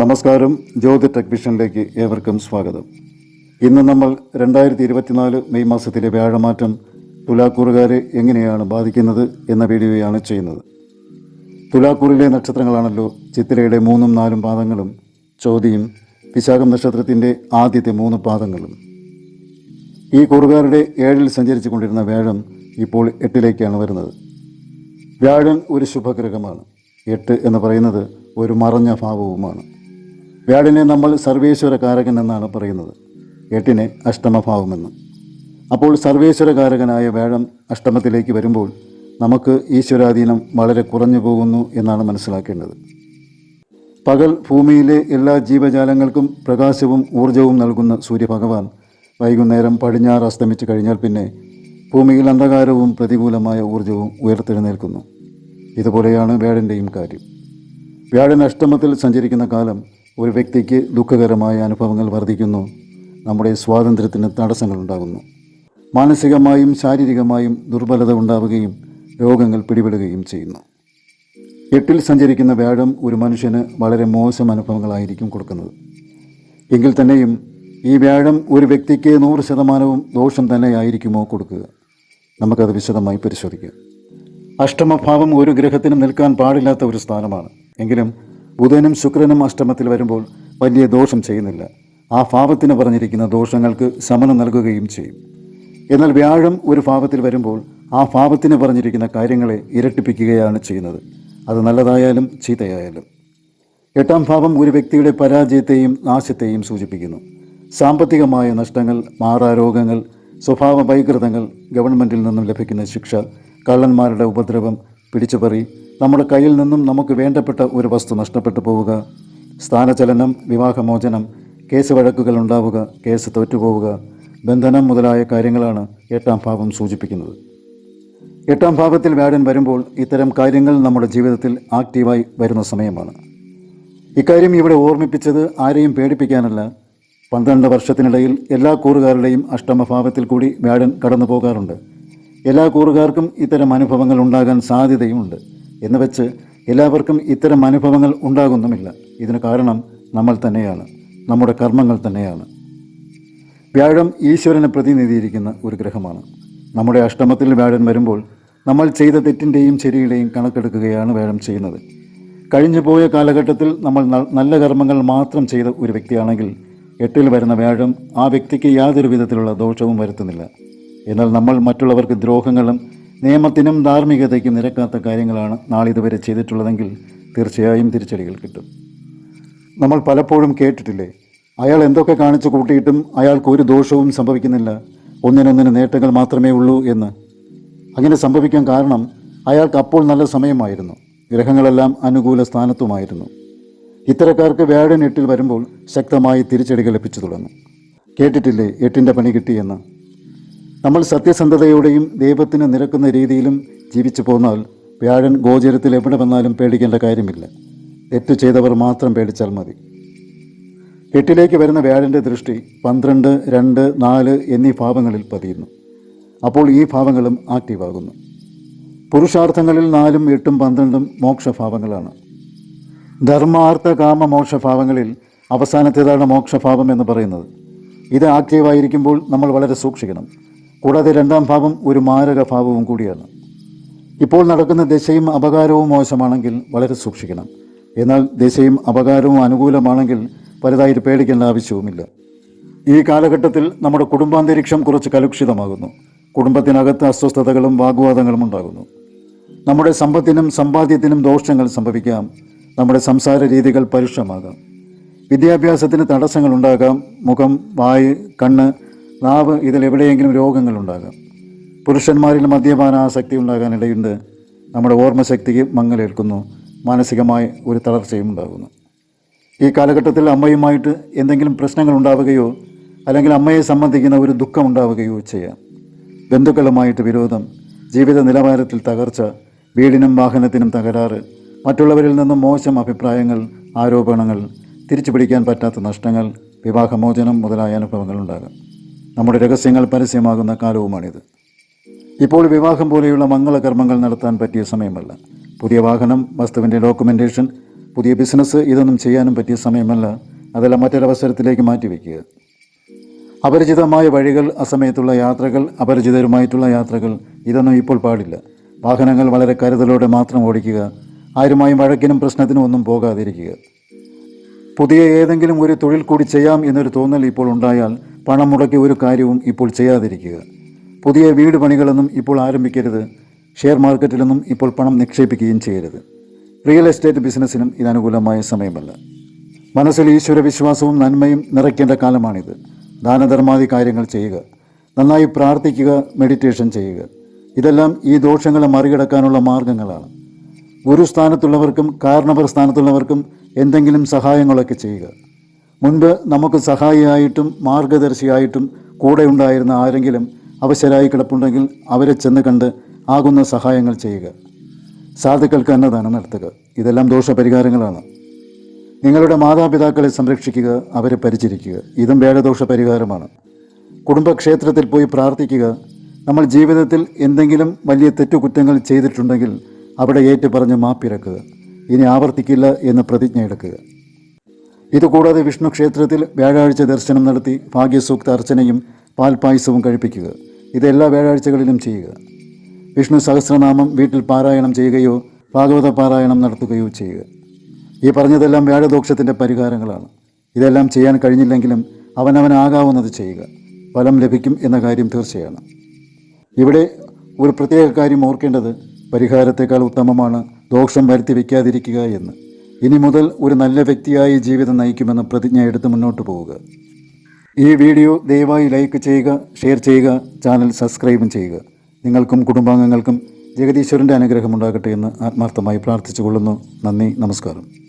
നമസ്കാരം. ജ്യോതി ടെക് വിഷനിലേക്ക് ഏവർക്കും സ്വാഗതം. ഇന്ന് നമ്മൾ രണ്ടായിരത്തി ഇരുപത്തിനാല് മെയ് മാസത്തിലെ വ്യാഴമാറ്റം തുലാക്കൂറുകാരെ എങ്ങനെയാണ് ബാധിക്കുന്നത് എന്ന വീഡിയോയാണ് ചെയ്യുന്നത്. തുലാക്കൂറിലെ നക്ഷത്രങ്ങളാണല്ലോ ചിത്തിരയുടെ മൂന്നും നാലും പാദങ്ങളും ചോതിയും വിശാഖം നക്ഷത്രത്തിന്റെ ആദ്യത്തെ മൂന്ന് പാദങ്ങളും. ഈ കൂറുകാരുടെ ഏഴിൽ സഞ്ചരിച്ചു കൊണ്ടിരുന്ന വ്യാഴം ഇപ്പോൾ എട്ടിലേക്കാണ് വരുന്നത്. വ്യാഴം ഒരു ശുഭഗ്രഹമാണ്. എട്ട് എന്ന് പറയുന്നത് ഒരു മറഞ്ഞ ഭാവവുമാണ്. വ്യാഴനെ നമ്മൾ സർവേശ്വരകാരകൻ എന്നാണ് പറയുന്നത്. എട്ടിനെ അഷ്ടമഭാവമെന്ന്. അപ്പോൾ സർവേശ്വരകാരകനായ വ്യാഴം അഷ്ടമത്തിലേക്ക് വരുമ്പോൾ നമുക്ക് ഈശ്വരാധീനം വളരെ കുറഞ്ഞു പോകുന്നു എന്നാണ് മനസ്സിലാക്കേണ്ടത്. പകൽ ഭൂമിയിലെ എല്ലാ ജീവജാലങ്ങൾക്കും പ്രകാശവും ഊർജവും നൽകുന്ന സൂര്യഭഗവാൻ വൈകുന്നേരം പടിഞ്ഞാറ് അസ്തമിച്ചു കഴിഞ്ഞാൽ പിന്നെ ഭൂമിയിൽ അന്ധകാരവും പ്രതികൂലമായ ഊർജവും ഉയർത്തെഴുന്നേൽക്കുന്നു. ഇതുപോലെയാണ് വ്യാഴന്റെയും കാര്യം. വ്യാഴൻ അഷ്ടമത്തിൽ സഞ്ചരിക്കുന്ന കാലം ഒരു വ്യക്തിക്ക് ദുഃഖകരമായ അനുഭവങ്ങൾ വർദ്ധിക്കുന്നു. നമ്മുടെ സ്വാതന്ത്ര്യത്തിന് തടസ്സങ്ങൾ തടസ്സങ്ങളുണ്ടാകുന്നു. മാനസികമായും ശാരീരികമായും ദുർബലത ഉണ്ടാവുകയും രോഗങ്ങൾ പിടിപെടുകയും ചെയ്യുന്നു. എട്ടിൽ സഞ്ചരിക്കുന്ന വ്യാഴം ഒരു മനുഷ്യന് വളരെ മോശം അനുഭവങ്ങളായിരിക്കും കൊടുക്കുന്നത്. എങ്കിൽ തന്നെയും ഈ വ്യാഴം ഒരു വ്യക്തിക്ക് നൂറ് ശതമാനവും ദോഷം തന്നെയായിരിക്കുമോ കൊടുക്കുക? നമുക്കത് വിശദമായി പരിശോധിക്കാം. അഷ്ടമഭാവം ഒരു ഗ്രഹത്തിനും നിൽക്കാൻ പാടില്ലാത്ത ഒരു സ്ഥാനമാണ്. എങ്കിലും ബുധനും ശുക്രനും അഷ്ടമത്തിൽ വരുമ്പോൾ വലിയ ദോഷം ചെയ്യുന്നില്ല. ആ ഭാവത്തിന് പറഞ്ഞിരിക്കുന്ന ദോഷങ്ങൾക്ക് ശമനം നൽകുകയും ചെയ്യും. എന്നാൽ വ്യാഴം ഒരു ഭാവത്തിൽ വരുമ്പോൾ ആ ഭാവത്തിന് പറഞ്ഞിരിക്കുന്ന കാര്യങ്ങളെ ഇരട്ടിപ്പിക്കുകയാണ് ചെയ്യുന്നത്. അത് നല്ലതായാലും ചീത്തയായാലും. എട്ടാം ഭാവം ഒരു വ്യക്തിയുടെ പരാജയത്തെയും നാശത്തെയും സൂചിപ്പിക്കുന്നു. സാമ്പത്തികമായ നഷ്ടങ്ങൾ മാറാരോഗങ്ങൾ സ്വഭാവ വൈകൃതങ്ങൾ ഗവൺമെന്റിൽ നിന്നും ലഭിക്കുന്ന ശിക്ഷ കള്ളന്മാരുടെ ഉപദ്രവം പിടിച്ചുപറി നമ്മുടെ കയ്യിൽ നിന്നും നമുക്ക് വേണ്ടപ്പെട്ട ഒരു വസ്തു നഷ്ടപ്പെട്ടു പോവുക. സ്ഥാനചലനം വിവാഹമോചനം കേസ് വഴക്കുകൾ ഉണ്ടാവുക കേസ് തോറ്റുപോവുക ബന്ധനം മുതലായ കാര്യങ്ങളാണ് എട്ടാം ഭാവം സൂചിപ്പിക്കുന്നത്. എട്ടാം ഭാവത്തിൽ വ്യാഴൻ വരുമ്പോൾ ഇത്തരം കാര്യങ്ങൾ നമ്മുടെ ജീവിതത്തിൽ ആക്റ്റീവായി വരുന്ന സമയമാണ്. ഇക്കാര്യം ഇവിടെ ഓർമ്മിപ്പിച്ചത് ആരെയും പേടിപ്പിക്കാനല്ല. പന്ത്രണ്ട് വർഷത്തിനിടയിൽ എല്ലാ കൂറുകാരുടെയും അഷ്ടമഭാവത്തിൽ കൂടി വ്യാഴൻ കടന്നു പോകാറുണ്ട് എല്ലാ കൂറുകാർക്കും ഇത്തരം അനുഭവങ്ങൾ ഉണ്ടാകാൻ സാധ്യതയുമുണ്ട്. എന്ന് വെച്ച് എല്ലാവർക്കും ഇത്തരം അനുഭവങ്ങൾ ഉണ്ടാകുന്നുമില്ല. ഇതിന് കാരണം നമ്മൾ തന്നെയാണ്. നമ്മുടെ കർമ്മങ്ങൾ തന്നെയാണ്. വ്യാഴം ഈശ്വരനെ പ്രതിനിധീകരിക്കുന്ന ഒരു ഗ്രഹമാണ്. നമ്മുടെ അഷ്ടമത്തിൽ വ്യാഴൻ വരുമ്പോൾ നമ്മൾ ചെയ്ത തെറ്റിന്റെയും ശരിയുടെയും കണക്കെടുക്കുകയാണ് വ്യാഴം ചെയ്യുന്നത്. കഴിഞ്ഞു പോയ കാലഘട്ടത്തിൽ നമ്മൾ നല്ല കർമ്മങ്ങൾ മാത്രം ചെയ്ത ഒരു വ്യക്തിയാണെങ്കിൽ എട്ടിൽ വരുന്ന വ്യാഴം ആ വ്യക്തിക്ക് യാതൊരു വിധത്തിലുള്ള ദോഷവും വരുത്തുന്നില്ല. എന്നാൽ നമ്മൾ മറ്റുള്ളവർക്ക് ദ്രോഹങ്ങളും നിയമത്തിനും ധാർമ്മികതയ്ക്കും നിരക്കാത്ത കാര്യങ്ങളാണ് നാളിതുവരെ ചെയ്തിട്ടുള്ളതെങ്കിൽ തീർച്ചയായും തിരിച്ചടികൾ കിട്ടും. നമ്മൾ പലപ്പോഴും കേട്ടിട്ടില്ലേ അയാൾ എന്തൊക്കെ കാണിച്ചു കൂട്ടിയിട്ടും അയാൾക്ക് ഒരു ദോഷവും സംഭവിക്കുന്നില്ല ഒന്നിനൊന്നിന് നേട്ടങ്ങൾ മാത്രമേ ഉള്ളൂ എന്ന്. അങ്ങനെ സംഭവിക്കാൻ കാരണം അയാൾക്ക് അപ്പോൾ നല്ല സമയമായിരുന്നു ഗ്രഹങ്ങളെല്ലാം അനുകൂല സ്ഥാനത്തുമായിരുന്നു. ഇത്തരക്കാർക്ക് വ്യാഴൻ എട്ടിൽ വരുമ്പോൾ ശക്തമായി തിരിച്ചടികൾ ലഭിച്ചു തുടങ്ങും. കേട്ടിട്ടില്ലേ എട്ടിന്റെ പണി കിട്ടിയെന്ന്? നമ്മൾ സത്യസന്ധതയോടെയും ദൈവത്തിന് നിരക്കുന്ന രീതിയിലും ജീവിച്ചു പോന്നാൽ വ്യാഴൻ ഗോചരത്തിൽ എവിടെ വന്നാലും പേടിക്കേണ്ട കാര്യമില്ല. തെറ്റ് ചെയ്തവർ മാത്രം പേടിച്ചാൽ മതി. എട്ടിലേക്ക് വരുന്ന വ്യാഴന്റെ ദൃഷ്ടി പന്ത്രണ്ട് രണ്ട് നാല് എന്നീ ഭാവങ്ങളിൽ പതിയുന്നു. അപ്പോൾ ഈ ഭാവങ്ങളും ആക്റ്റീവാകുന്നു. പുരുഷാർത്ഥങ്ങളിൽ നാലും എട്ടും പന്ത്രണ്ടും മോക്ഷഭാവങ്ങളാണ്. ധർമാർത്ഥ കാമ മോക്ഷഭാവങ്ങളിൽ അവസാനത്തേതാണ് മോക്ഷഭാവം എന്ന് പറയുന്നത്. ഇത് ആക്റ്റീവായിരിക്കുമ്പോൾ നമ്മൾ വളരെ സൂക്ഷിക്കണം. കൂടാതെ രണ്ടാം ഭാവം ഒരു മാരക ഭാവവും കൂടിയാണ്. ഇപ്പോൾ നടക്കുന്ന ദശയും അപകാരവും മോശമാണെങ്കിൽ വളരെ സൂക്ഷിക്കണം. എന്നാൽ ദശയും അപകാരവും അനുകൂലമാണെങ്കിൽ വലുതായിട്ട് പേടിക്കേണ്ട ആവശ്യവുമില്ല. ഈ കാലഘട്ടത്തിൽ നമ്മുടെ കുടുംബാന്തരീക്ഷം കുറച്ച് കലുഷിതമാകുന്നു. കുടുംബത്തിനകത്ത് അസ്വസ്ഥതകളും വാഗ്വാദങ്ങളും ഉണ്ടാകുന്നു. നമ്മുടെ സമ്പത്തിനും സമ്പാദ്യത്തിനും ദോഷങ്ങൾ സംഭവിക്കാം. നമ്മുടെ സംസാര രീതികൾ പരുഷമാകാം. വിദ്യാഭ്യാസത്തിന് തടസ്സങ്ങളുണ്ടാകാം മുഖം വായ് കണ്ണ് നാവ് ഇതിൽ എവിടെയെങ്കിലും ഇതിലെവിടെയെങ്കിലും രോഗങ്ങളുണ്ടാകാം. പുരുഷന്മാരിൽ മദ്യപാന ആസക്തി ഉണ്ടാകാനിടയുണ്ട് നമ്മുടെ ഓർമ്മശക്തിക്ക് മങ്ങലേൽക്കുന്നു. മാനസികമായി ഒരു തളർച്ചയും ഉണ്ടാകുന്നു. ഈ കാലഘട്ടത്തിൽ അമ്മയുമായിട്ട് എന്തെങ്കിലും പ്രശ്നങ്ങൾ ഉണ്ടാവുകയോ അല്ലെങ്കിൽ അമ്മയെ സംബന്ധിക്കുന്ന ഒരു ദുഃഖം ഉണ്ടാവുകയോ ചെയ്യാം. ബന്ധുക്കളുമായിട്ട് വിരോധം ജീവിത നിലവാരത്തിൽ തകർച്ച വീടിനും വാഹനത്തിനും തകരാറ് മറ്റുള്ളവരിൽ നിന്നും മോശം അഭിപ്രായങ്ങൾ ആരോപണങ്ങൾ തിരിച്ചു പിടിക്കാൻ പറ്റാത്ത നഷ്ടങ്ങൾ വിവാഹമോചനം മുതലായ അനുഭവങ്ങൾ ഉണ്ടാകാം. നമ്മുടെ രഹസ്യങ്ങൾ പരസ്യമാകുന്ന കാലവുമാണിത്. ഇപ്പോൾ വിവാഹം പോലെയുള്ള മംഗളകർമ്മങ്ങൾ നടത്താൻ പറ്റിയ സമയമല്ല. പുതിയ വാഹനം വസ്തുവിന്റെ ഡോക്യുമെന്റേഷൻ പുതിയ ബിസിനസ് ഇതൊന്നും ചെയ്യാനും പറ്റിയ സമയമല്ല. അതെല്ലാം മറ്റൊരവസരത്തിലേക്ക് മാറ്റിവെക്കുക. അപരിചിതമായ വഴികൾ അസമയത്തുള്ള യാത്രകൾ അപരിചിതരുമായിട്ടുള്ള യാത്രകൾ ഇതൊന്നും ഇപ്പോൾ പാടില്ല. വാഹനങ്ങൾ വളരെ കരുതലോടെ മാത്രം ഓടിക്കുക. ആരുമായും വഴക്കിനും പ്രശ്നത്തിനും ഒന്നും പോകാതിരിക്കുക. പുതിയ ഏതെങ്കിലും ഒരു തൊഴിൽ കൂടി ചെയ്യാം എന്നൊരു തോന്നൽ ഇപ്പോൾ ഉണ്ടായാൽ പണം മുടക്കി ഒരു കാര്യവും ഇപ്പോൾ ചെയ്യാതിരിക്കുക. പുതിയ വീട് പണികളൊന്നും ഇപ്പോൾ ആരംഭിക്കരുത്. ഷെയർ മാർക്കറ്റിലൊന്നും ഇപ്പോൾ പണം നിക്ഷേപിക്കുകയും ചെയ്യരുത്. റിയൽ എസ്റ്റേറ്റ് ബിസിനസ്സിനും ഇത് അനുകൂലമായ സമയമല്ല. മനസ്സിൽ ഈശ്വര വിശ്വാസവും നന്മയും നിറയ്ക്കേണ്ട കാലമാണിത്. ദാനധർമാദി കാര്യങ്ങൾ ചെയ്യുക. നന്നായി പ്രാർത്ഥിക്കുക മെഡിറ്റേഷൻ ചെയ്യുക. ഇതെല്ലാം ഈ ദോഷങ്ങളെ മറികടക്കാനുള്ള മാർഗങ്ങളാണ്. ഗുരുസ്ഥാനത്തുള്ളവർക്കും കാരണവർ സ്ഥാനത്തുള്ളവർക്കും എന്തെങ്കിലും സഹായങ്ങളൊക്കെ ചെയ്യുക. മുൻപ് നമുക്ക് സഹായിയായിട്ടും മാർഗദർശിയായിട്ടും കൂടെ ഉണ്ടായിരുന്ന ആരെങ്കിലും അവശരായി കിടപ്പുണ്ടെങ്കിൽ അവരെ ചെന്ന് കണ്ട് ആകുന്ന സഹായങ്ങൾ ചെയ്യുക. സാധുക്കൾക്ക് അന്നദാനം നടത്തുക. ഇതെല്ലാം ദോഷപരിഹാരങ്ങളാണ്. നിങ്ങളുടെ മാതാപിതാക്കളെ സംരക്ഷിക്കുക അവരെ പരിചരിക്കുക. ഇതും വേദദോഷ പരിഹാരമാണ് കുടുംബക്ഷേത്രത്തിൽ പോയി പ്രാർത്ഥിക്കുക. നമ്മൾ ജീവിതത്തിൽ എന്തെങ്കിലും വലിയ തെറ്റുകുറ്റങ്ങൾ ചെയ്തിട്ടുണ്ടെങ്കിൽ അവിടെ ഏറ്റുപറഞ്ഞ് മാപ്പിരക്കുക ഇനി ആവർത്തിക്കില്ല എന്ന് പ്രതിജ്ഞ എടുക്കുക ഇതുകൂടാതെ വിഷ്ണു ക്ഷേത്രത്തിൽ വ്യാഴാഴ്ച ദർശനം നടത്തി ഭാഗ്യസൂക്ത അർച്ചനയും പാൽപായസവും കഴിപ്പിക്കുക. ഇത് എല്ലാ വ്യാഴാഴ്ചകളിലും ചെയ്യുക. വിഷ്ണു സഹസ്രനാമം വീട്ടിൽ പാരായണം ചെയ്യുകയോ ഭാഗവത പാരായണം നടത്തുകയോ ചെയ്യുക. ഈ പറഞ്ഞതെല്ലാം വ്യാഴദോഷത്തിന്റെ പരിഹാരങ്ങളാണ്. ഇതെല്ലാം ചെയ്യാൻ കഴിഞ്ഞില്ലെങ്കിലും അവനവനാകാവുന്നത് ചെയ്യുക. ഫലം ലഭിക്കും എന്ന കാര്യം തീർച്ചയാണ്. ഇവിടെ ഒരു പ്രത്യേക കാര്യം ഓർക്കേണ്ടത് പരിഹാരത്തെക്കാൾ ഉത്തമമാണ് ദോഷം വരുത്തി വയ്ക്കാതിരിക്കുക എന്ന്. ഇനി മുതൽ ഒരു നല്ല വ്യക്തിയായി ജീവിതം നയിക്കുമെന്ന് പ്രതിജ്ഞ എടുത്ത് മുന്നോട്ട് പോവുക. ഈ വീഡിയോ ദയവായി ലൈക്ക് ചെയ്യുക ഷെയർ ചെയ്യുക ചാനൽ സബ്സ്ക്രൈബും ചെയ്യുക. നിങ്ങൾക്കും കുടുംബാംഗങ്ങൾക്കും ജഗദീശ്വരന്റെ അനുഗ്രഹം ഉണ്ടാകട്ടെ എന്ന് ആത്മാർത്ഥമായി പ്രാർത്ഥിച്ചുകൊള്ളുന്നു. നന്ദി നമസ്കാരം.